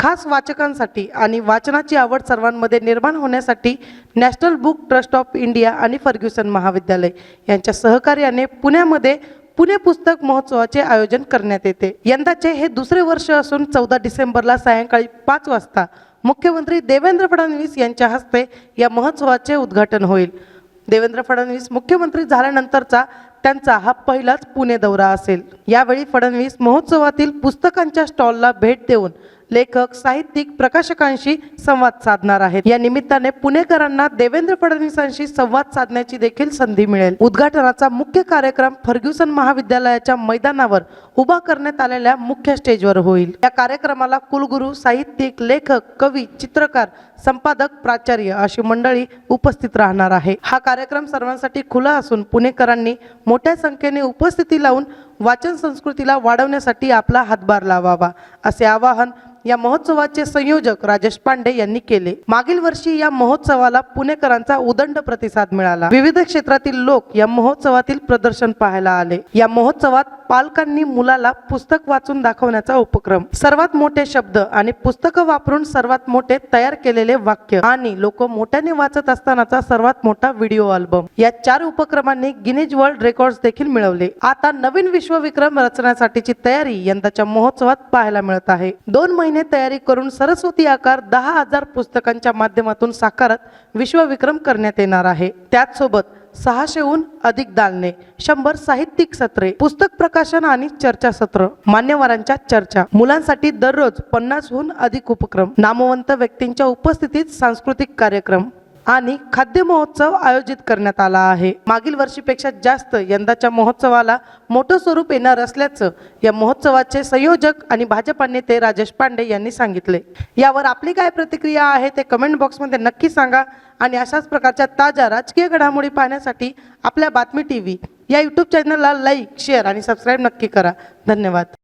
खास वाचकांसाठी आणि वाचनाची आवड सर्वांमध्ये निर्माण होण्यासाठी national book trust of India आणि फर्ग्युसन महाविद्यालय यांच्या सहकार्याने पुण्यामध्ये पुणे पुस्तक महोत्सवाचे आयोजन करण्यात येते. यंदाचे हे दुसरे वर्ष असून चौदा डिसेंबरला सायंकाळी पाच वाजता मुख्यमंत्री देवेंद्र फडणवीस यांच्या हस्ते या महोत्सवाचे उद्घाटन होईल. देवेंद्र फडणवीस मुख्यमंत्री झाल्यानंतरचा त्यांचा हा पहिलाच पुणे दौरा असेल. यावेळी फडणवीस महोत्सवातील पुस्तकांच्या स्टॉलला भेट देऊन लेखक साहित्यिक प्रकाशकांशी संवाद साधणार आहेत. या निमित्ताने पुणेकरांना देवेंद्र फडणवीसांशी संवाद साधण्याची देखील संधी मिळेल. उद्घाटनाचा मुख्य कार्यक्रम फर्ग्युसन महाविद्यालयाच्या मैदानावर उभा करण्यात आलेल्या मुख्य स्टेजवर होईल. या कार्यक्रमाला कुलगुरू साहित्यिक लेखक कवी चित्रकार संपादक प्राचार्य अशी मंडळी उपस्थित राहणार आहे. हा कार्यक्रम सर्वांसाठी खुला असून पुणेकरांनी मोठ्या संख्येने उपस्थिती लावून वाचन संस्कृतीला वाढवण्यासाठी आपला हातभार लावावा असे आवाहन या महोत्सवाचे संयोजक राजेश पांडे यांनी केले. मागील वर्षी या महोत्सवाला पुणेकरांचा उदंड प्रतिसाद मिळाला. विविध क्षेत्रातील लोक या महोत्सवातील प्रदर्शन पाहायला आले. या महोत्सवात पालकांनी मुलाला पुस्तक वाचून दाखवण्याचा उपक्रम. सर्वात मोठे शब्द आणि पुस्तकं वापरून सर्वात मोठे तयार केलेले वाक्य आणि लोक मोठ्याने वाचत असतानाचा सर्वात मोठा व्हिडिओ अल्बम. या चार उपक्रमांनी गिनीज वर्ल्ड रेकॉर्ड देखील मिळवले. आता नवीन विश्वविक्रम रचण्यासाठीची तयारी यंदाच्या महोत्सवात पाहायला मिळत आहे. दोन महिने तयारी करून सरस्वती आकार दहा हजार पुस्तकांच्या माध्यमातून साकारत विश्वविक्रम करण्यात येणार आहे. त्याचसोबत सहाशेहून अधिक दालने शंभर साहित्यिक सत्रे पुस्तक प्रकाशन आणि चर्चासत्र मान्यवरांच्या चर्चा. मुलांसाठी दररोज पन्नासहून अधिक उपक्रम नामवंत व्यक्तींच्या उपस्थितीत सांस्कृतिक कार्यक्रम. आणि खाद्य महोत्सव आयोजित करण्यात आला आहे. मागील वर्षीपेक्षा जास्त यंदाच्या महोत्सवाला मोठं स्वरूप येणार असल्याचं या महोत्सवाचे संयोजक आणि भाजपा नेते राजेश पांडे यांनी सांगितले. यावर आपली काय प्रतिक्रिया आहे ते कमेंट बॉक्समध्ये नक्की सांगा आणि अशाच प्रकारच्या ताज्या राजकीय घडामोडी पाहण्यासाठी आपल्या बातमी टी व्ही या यूट्यूब चॅनलला लाईक शेअर आणि सबस्क्राईब नक्की करा. धन्यवाद.